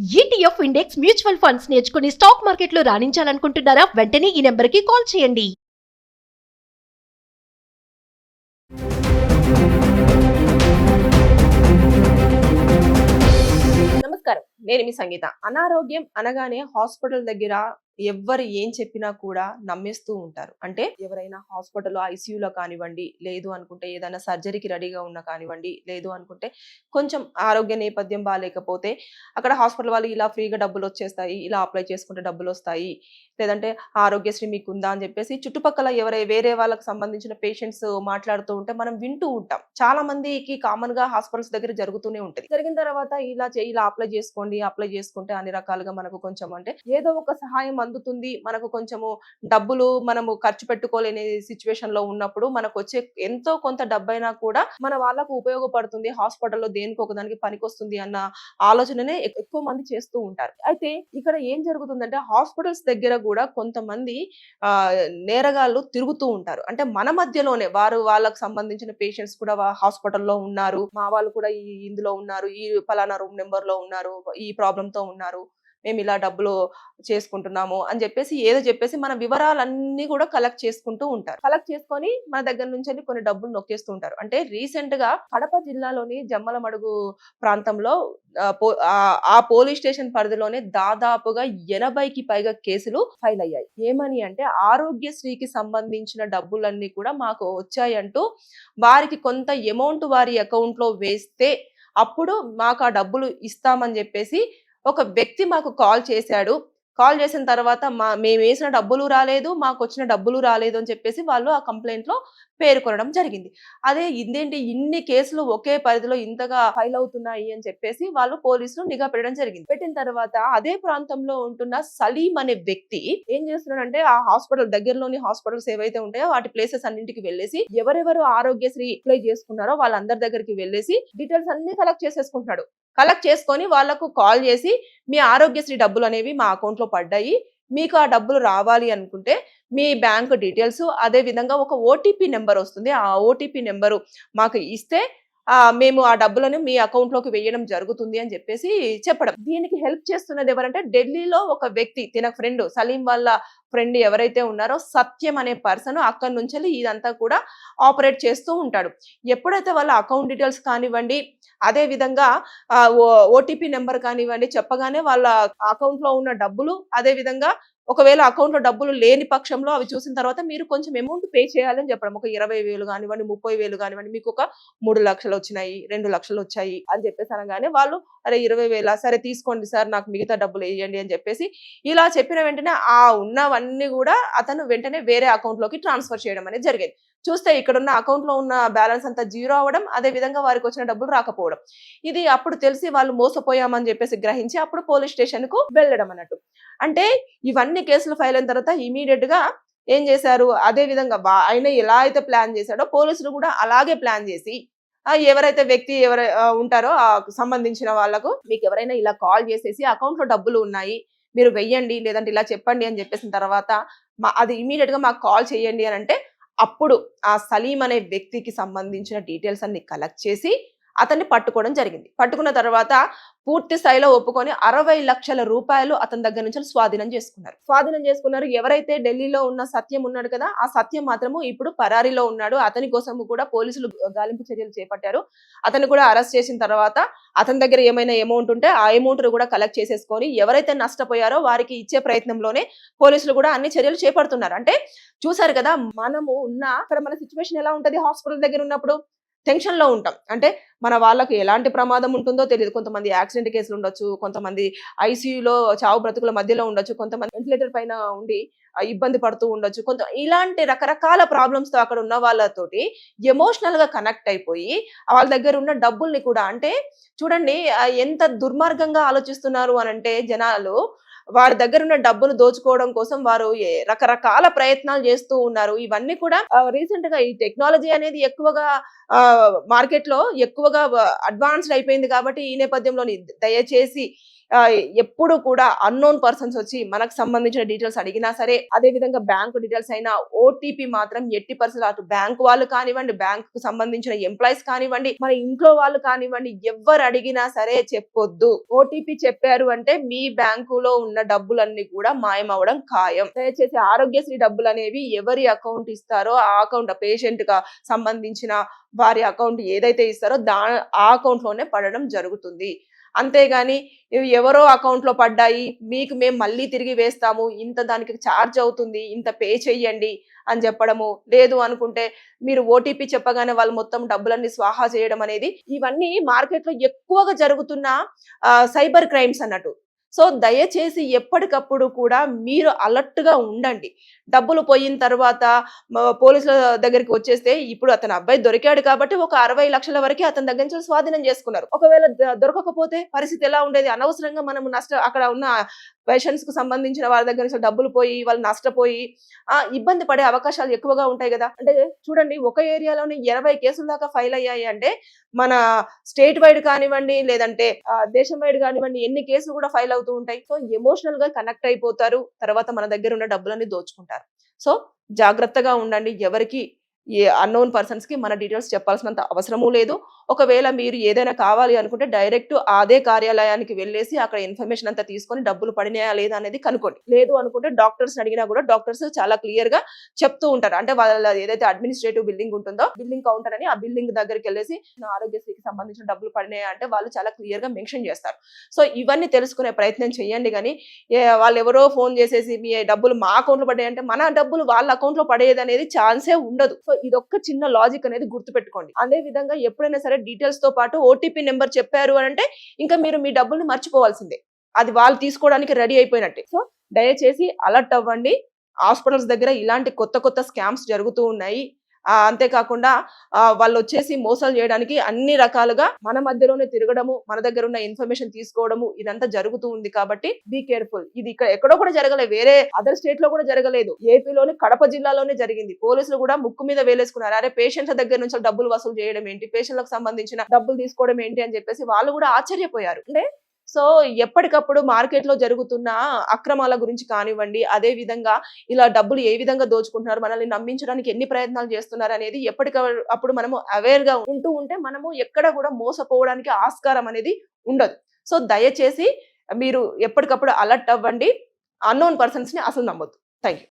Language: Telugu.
ఈటీఎఫ్ ఇండెక్స్ మ్యూచువల్ ఫండ్స్ నేర్చుకుని స్టాక్ మార్కెట్లో రాణించాలనుకుంటున్నారా? వెంటనే ఈ నెంబర్కి కాల్ చేయండి. నమస్కారం. నేను మీ సంగీత. అనారోగ్యం అనగానే హాస్పిటల్ దగ్గర ఎవ్వరు ఏం చెప్పినా కూడా నమ్మేస్తూ ఉంటారు. అంటే ఎవరైనా హాస్పిటల్లో ఐసీయూలో కానివ్వండి లేదు అనుకుంటే ఏదైనా సర్జరీకి రెడీగా ఉన్న కానివ్వండి లేదు అనుకుంటే కొంచెం ఆరోగ్య నేపథ్యం బాగాలేకపోతే అక్కడ హాస్పిటల్ వాళ్ళు ఇలా ఫ్రీగా డబ్బులు వచ్చేస్తాయి ఇలా అప్లై చేసుకుంటే డబ్బులు వస్తాయి లేదంటే ఆరోగ్యశ్రీ మీకు ఉందా అని చెప్పేసి చుట్టుపక్కల ఎవరై వేరే వాళ్ళకి సంబంధించిన పేషెంట్స్ మాట్లాడుతూ ఉంటే మనం వింటూ ఉంటాం. చాలా మందికి కామన్గా హాస్పిటల్స్ దగ్గర జరుగుతూనే ఉంటుంది. జరిగిన తర్వాత ఇలా ఇలా అప్లై చేసుకోండి అప్లై చేసుకుంటే అన్ని రకాలుగా మనకు కొంచెం అంటే ఏదో ఒక సహాయం అందుతుంది. మనకు కొంచెము డబ్బులు మనము ఖర్చు పెట్టుకోలేని సిచ్యువేషన్లో ఉన్నప్పుడు మనకు వచ్చే ఎంతో కొంత డబ్బైనా కూడా మన వాళ్ళకు ఉపయోగపడుతుంది. హాస్పిటల్లో దేనికి ఒక దానికి పనికొస్తుంది అన్న ఆలోచననే ఎక్కువ మంది చేస్తూ ఉంటారు. అయితే ఇక్కడ ఏం జరుగుతుందంటే హాస్పిటల్స్ దగ్గర కూడా కొంతమంది ఆ నేరగాళ్ళు తిరుగుతూ ఉంటారు. అంటే మన మధ్యలోనే వారు వాళ్ళకు సంబంధించిన పేషెంట్స్ కూడా హాస్పిటల్లో ఉన్నారు. మా వాళ్ళు కూడా ఇందులో ఉన్నారు. ఈ ఫలానా రూమ్ నెంబర్లో ఉన్నారు. ఈ ప్రాబ్లమ్తో ఉన్నారు. మేము ఇలా డబ్బులు చేసుకుంటున్నాము అని చెప్పేసి ఏదో చెప్పేసి మన వివరాలన్నీ కూడా కలెక్ట్ చేసుకుంటూ ఉంటారు. కలెక్ట్ చేసుకొని మన దగ్గర నుంచి కొన్ని డబ్బులు నొక్కేస్తూ ఉంటారు. అంటే రీసెంట్గా కడప జిల్లాలోని జమ్మలమడుగు ప్రాంతంలో ఆ, ఆ- ఆ పోలీస్ స్టేషన్ పరిధిలోనే దాదాపుగా ఎనభైకి పైగా కేసులు ఫైల్ అయ్యాయి. ఏమని అంటే ఆరోగ్యశ్రీకి సంబంధించిన డబ్బులన్నీ కూడా మాకు వచ్చాయంటూ వారికి కొంత అమౌంట్ వారి అకౌంట్లో వేస్తే అప్పుడు మాకు ఆ డబ్బులు ఇస్తామని చెప్పేసి ఒక వ్యక్తి మాకు కాల్ చేశాడు. కాల్ చేసిన తర్వాత మా మేము వేసిన డబ్బులు రాలేదు మాకు వచ్చిన డబ్బులు రాలేదు అని చెప్పేసి వాళ్ళు ఆ కంప్లైంట్లో పేర్కొనడం జరిగింది. అదే ఇదేంటి ఇన్ని కేసులు ఒకే పరిధిలో ఇంతగా ఫైల్ అవుతున్నాయి అని చెప్పేసి వాళ్ళు పోలీసులు నిఘా పెట్టడం జరిగింది. పెట్టిన తర్వాత అదే ప్రాంతంలో ఉంటున్న సలీం అనే వ్యక్తి ఏం చేస్తున్నాడంటే ఆ హాస్పిటల్ దగ్గరలోని హాస్పిటల్స్ ఏవైతే ఉంటాయో వాటి ప్లేసెస్ అన్నింటికి వెళ్ళేసి ఎవరెవరు ఆరోగ్యశ్రీ అప్లై చేసుకున్నారో వాళ్ళందరి దగ్గరికి వెళ్ళేసి డీటెయిల్స్ అన్ని కలెక్ట్ చేసేసుకుంటున్నాడు. కలెక్ట్ చేసుకొని వాళ్ళకు కాల్ చేసి మీ ఆరోగ్యశ్రీ డబ్బులు అనేవి మా అకౌంట్లో పడ్డాయి. మీకు ఆ డబ్బులు రావాలి అనుకుంటే మీ బ్యాంక్ డీటెయిల్స్ అదే విధంగా ఒక ఓటీపీ నెంబర్ వస్తుంది. ఆ ఓటీపీ నెంబరు మాకు ఇస్తే మేము ఆ డబ్బులను మీ అకౌంట్లోకి వేయడం జరుగుతుంది అని చెప్పేసి చెప్పడం. దీనికి హెల్ప్ చేస్తున్నది ఎవరంటే ఢిల్లీలో ఒక వ్యక్తి తిన ఫ్రెండ్ సలీం వాళ్ళ ఫ్రెండ్ ఎవరైతే ఉన్నారో సత్యం అనే పర్సన్ అక్కడి నుంచి ఇదంతా కూడా ఆపరేట్ చేస్తూ ఉంటాడు. ఎప్పుడైతే వాళ్ళ అకౌంట్ డీటెయిల్స్ కానివ్వండి అదే విధంగా ఓటీపీ నెంబర్ కానివ్వండి చెప్పగానే వాళ్ళ అకౌంట్లో ఉన్న డబ్బులు అదే విధంగా ఒకవేళ అకౌంట్లో డబ్బులు లేని పక్షంలో అవి చూసిన తర్వాత మీరు కొంచెం అమౌంట్ పే చేయాలని చెప్పడం. ఒక ఇరవై వేలు కానివ్వండి ముప్పై వేలు కానివ్వండి మీకు ఒక మూడు లక్షలు వచ్చినాయి రెండు లక్షలు వచ్చాయి అని చెప్పేసి అనగానే వాళ్ళు అరే ఇరవై వేల? సరే తీసుకోండి సార్ నాకు మిగతా డబ్బులు వేయండి అని చెప్పేసి ఇలా చెప్పిన వెంటనే ఆ ఉన్నవన్నీ కూడా అతను వెంటనే వేరే అకౌంట్లోకి ట్రాన్స్ఫర్ చేయడం అనేది జరిగేది. చూస్తే ఇక్కడ ఉన్న అకౌంట్లో ఉన్న బ్యాలెన్స్ అంతా జీరో అవ్వడం అదే విధంగా వారికి వచ్చిన డబ్బులు రాకపోవడం. ఇది అప్పుడు తెలిసి వాళ్ళు మోసపోయామని చెప్పేసి గ్రహించి అప్పుడు పోలీస్ స్టేషన్కు వెళ్ళడం అన్నట్టు. అంటే ఇవన్నీ కేసులు ఫైల్ అయిన తర్వాత ఇమీడియట్గా ఏం చేశారు? అదే విధంగా ఆయన ఎలా అయితే ప్లాన్ చేశాడో పోలీసులు కూడా అలాగే ప్లాన్ చేసి ఎవరైతే వ్యక్తి ఎవరై ఉంటారో ఆ సంబంధించిన వాళ్ళకు మీకు ఎవరైనా ఇలా కాల్ చేసేసి అకౌంట్లో డబ్బులు ఉన్నాయి మీరు వెయ్యండి లేదంటే ఇలా చెప్పండి అని చెప్పేసిన తర్వాత మా అది ఇమీడియట్గా మాకు కాల్ చేయండి అని అంటే అప్పుడు ఆ సలీం అనే వ్యక్తికి సంబంధించిన డీటెయిల్స్ అన్ని కలెక్ట్ చేసి అతన్ని పట్టుకోవడం జరిగింది. పట్టుకున్న తర్వాత పూర్తి స్థాయిలో ఒప్పుకొని అరవై లక్షల రూపాయలు అతని దగ్గర నుంచి స్వాధీనం చేసుకున్నారు. స్వాధీనం చేసుకున్నారు. ఎవరైతే ఢిల్లీలో ఉన్న సత్యం ఉన్నాడు కదా ఆ సత్యం మాత్రము ఇప్పుడు పరారీలో ఉన్నాడు. అతని కోసం కూడా పోలీసులు గాలింపు చర్యలు చేపట్టారు. అతను కూడా అరెస్ట్ చేసిన తర్వాత అతని దగ్గర ఏమైనా అమౌంట్ ఉంటే ఆ అమౌంట్ కూడా కలెక్ట్ చేసేసుకొని ఎవరైతే నష్టపోయారో వారికి ఇచ్చే ప్రయత్నంలోనే పోలీసులు కూడా అన్ని చర్యలు చేపడుతున్నారు. అంటే చూసారు కదా మనము ఉన్న అక్కడ మన సిచ్యువేషన్ ఎలా ఉంటది? హాస్పిటల్ దగ్గర ఉన్నప్పుడు టెన్షన్లో ఉంటాం. అంటే మన వాళ్ళకు ఎలాంటి ప్రమాదం ఉంటుందో తెలియదు. కొంతమంది యాక్సిడెంట్ కేసులు ఉండొచ్చు కొంతమంది ఐసీయూలో చావు బ్రతుకుల మధ్యలో ఉండొచ్చు కొంతమంది వెంటిలేటర్ పైన ఉండి ఇబ్బంది పడుతూ ఉండొచ్చు. కొంత ఇలాంటి రకరకాల ప్రాబ్లమ్స్తో అక్కడ ఉన్న వాళ్ళతోటి ఎమోషనల్గా కనెక్ట్ అయిపోయి వాళ్ళ దగ్గర ఉన్న డబ్బుల్ని కూడా అంటే చూడండి ఎంత దుర్మార్గంగా ఆలోచిస్తున్నారు అని అంటే జనాలు వారి దగ్గర ఉన్న డబ్బును దోచుకోవడం కోసం వారు రకరకాల ప్రయత్నాలు చేస్తూ ఉన్నారు. ఇవన్నీ కూడా రీసెంట్గా ఈ టెక్నాలజీ అనేది ఎక్కువగా మార్కెట్లో ఎక్కువగా అడ్వాన్స్డ్ అయిపోయింది కాబట్టి ఈ నేపథ్యంలో దయచేసి ఎప్పుడు కూడా అన్నోన్ పర్సన్స్ వచ్చి మనకు సంబంధించిన డీటెయిల్స్ అడిగినా సరే అదే విధంగా బ్యాంకు డీటెయిల్స్ అయినా ఓటీపీ మాత్రం ఎట్టి పర్సెంట్ అటు బ్యాంక్ వాళ్ళు కానివ్వండి బ్యాంక్కు సంబంధించిన ఎంప్లాయీస్ కానివ్వండి మన ఇంట్లో వాళ్ళు కానివ్వండి ఎవరు అడిగినా సరే చెప్పొద్దు. ఓటీపీ చెప్పారు అంటే మీ బ్యాంకులో ఉన్న డబ్బులన్నీ కూడా మాయమవడం ఖాయం. దయచేసి ఆరోగ్యశ్రీ డబ్బులు అనేవి ఎవరి అకౌంట్ ఇస్తారో ఆ అకౌంట్ పేషెంట్గా సంబంధించిన వారి అకౌంట్ ఏదైతే ఇస్తారో దా ఆ అకౌంట్లోనే పడడం జరుగుతుంది. అంతేగాని ఎవరో అకౌంట్లో పడ్డాయి మీకు మేము మళ్ళీ తిరిగి వేస్తాము ఇంత దానికి ఛార్జ్ అవుతుంది ఇంత పే చెయ్యండి అని చెప్పడము. లేదు అనుకుంటే మీరు ఓటీపీ చెప్పగానే వాళ్ళు మొత్తం డబ్బులన్నీ స్వాహా చేయడం అనేది ఇవన్నీ మార్కెట్లో ఎక్కువగా జరుగుతున్న సైబర్ క్రైమ్స్ అన్నట్టు. సో దయచేసి ఎప్పటికప్పుడు కూడా మీరు అలర్ట్గా ఉండండి. డబ్బులు పోయిన తర్వాత పోలీసుల దగ్గరికి వచ్చేస్తే ఇప్పుడు అతను అబ్బాయి దొరికాడు కాబట్టి ఒక అరవై లక్షల వరకు అతని దగ్గర నుంచి స్వాధీనం చేసుకున్నారు. ఒకవేళ దొరకకపోతే పరిస్థితి ఎలా ఉండేది? అనవసరంగా మనం నష్ట అక్కడ ఉన్న పేషెంట్స్కు సంబంధించిన వారి దగ్గర నుంచి డబ్బులు పోయి వాళ్ళు నష్టపోయి ఆ ఇబ్బంది పడే అవకాశాలు ఎక్కువగా ఉంటాయి కదా? అంటే చూడండి ఒక ఏరియాలోని ఇరవై కేసుల దాకా ఫైల్ అయ్యాయి అంటే మన స్టేట్ వైడ్ కానివ్వండి లేదంటే ఆ, దేశం వైడ్ కానివ్వండి ఎన్ని కేసులు కూడా ఫైల్ అవుతూ ఉంటాయి. సో ఎమోషనల్గా కనెక్ట్ అయిపోతారు. తర్వాత మన దగ్గర ఉన్న డబ్బులన్నీ దోచుకుంటారు. సో జాగ్రత్తగా ఉండండి. ఎవరికి ఏ అన్నోన్ పర్సన్స్కి మన డీటెయిల్స్ చెప్పాల్సినంత అవసరము లేదు. ఒకవేళ మీరు ఏదైనా కావాలి అనుకుంటే డైరెక్ట్ అదే కార్యాలయానికి వెళ్ళేసి అక్కడ ఇన్ఫర్మేషన్ అంతా తీసుకొని డబ్బులు పడినాయా లేదా అనేది కనుక్కోండి. లేదు అనుకుంటే డాక్టర్స్ అడిగినా కూడా డాక్టర్స్ చాలా క్లియర్గా చెప్తూ ఉంటారు. అంటే వాళ్ళ ఏదైతే అడ్మినిస్ట్రేటివ్ బిల్డింగ్ ఉంటుందో బిల్డింగ్ కౌంటర్ అని ఆ బిల్డింగ్ దగ్గరికి వెళ్ళేసి నా ఆరోగ్యశ్రీకి సంబంధించిన డబ్బులు పడినాయా అంటే వాళ్ళు చాలా క్లియర్గా మెన్షన్ చేస్తారు. సో ఇవన్నీ తెలుసుకునే ప్రయత్నం చేయండి కానీ వాళ్ళు ఎవరో ఫోన్ చేసేసి మీ డబ్బులు మా అకౌంట్లో పడ్డాయి మన డబ్బులు వాళ్ళ అకౌంట్లో పడేది అనేది ఛాన్సే ఉండదు. సో ఇదొక్క చిన్న లాజిక్ అనేది గుర్తుపెట్టుకోండి. అదే విధంగా ఎప్పుడైనా సరే డీటెయిల్స్తో పాటు ఓటీపీ నెంబర్ చెప్పారు అని అంటే ఇంకా మీరు మీ డబ్బులు మర్చిపోవాల్సిందే. అది వాళ్ళు తీసుకోవడానికి రెడీ అయిపోయినట్టే. సో దయచేసి అలర్ట్ అవ్వండి. హాస్పిటల్స్ దగ్గర ఇలాంటి కొత్త కొత్త స్కామ్స్ జరుగుతూ ఉన్నాయి. అంతేకాకుండా వాళ్ళు వచ్చేసి మోసాలు చేయడానికి అన్ని రకాలుగా మన మధ్యలోనే తిరగడము మన దగ్గర ఉన్న ఇన్ఫర్మేషన్ తీసుకోవడము ఇదంతా జరుగుతూ ఉంది కాబట్టి బీ కేర్ఫుల్ ఇది ఇక్కడ ఎక్కడో కూడా జరగలేదు వేరే అదర్ స్టేట్లో కూడా జరగలేదు. ఏపీలోని కడప జిల్లాలోనే జరిగింది. పోలీసులు కూడా ముక్కు మీద వేలేసుకున్నారు. అరే పేషెంట్ల దగ్గర నుంచి డబ్బులు వసూలు చేయడం ఏంటి? పేషెంట్లకు సంబంధించిన డబ్బులు తీసుకోవడం ఏంటి అని చెప్పేసి వాళ్ళు కూడా ఆశ్చర్యపోయారు. అంటే సో ఎప్పటికప్పుడు మార్కెట్లో జరుగుతున్న అక్రమాల గురించి కానివ్వండి అదే విధంగా ఇలా డబ్బులు ఏ విధంగా దోచుకుంటున్నారు మనల్ని నమ్మించడానికి ఎన్ని ప్రయత్నాలు చేస్తున్నారు అనేది ఎప్పటికప్పుడు మనము అవేర్గా ఉంటూ ఉంటే మనము ఎక్కడ కూడా మోసపోవడానికి ఆస్కారం అనేది ఉండదు. సో దయచేసి మీరు ఎప్పటికప్పుడు అలర్ట్ అవ్వండి. అన్నోన్ పర్సన్స్ని అసలు నమ్మొద్దు. Thank you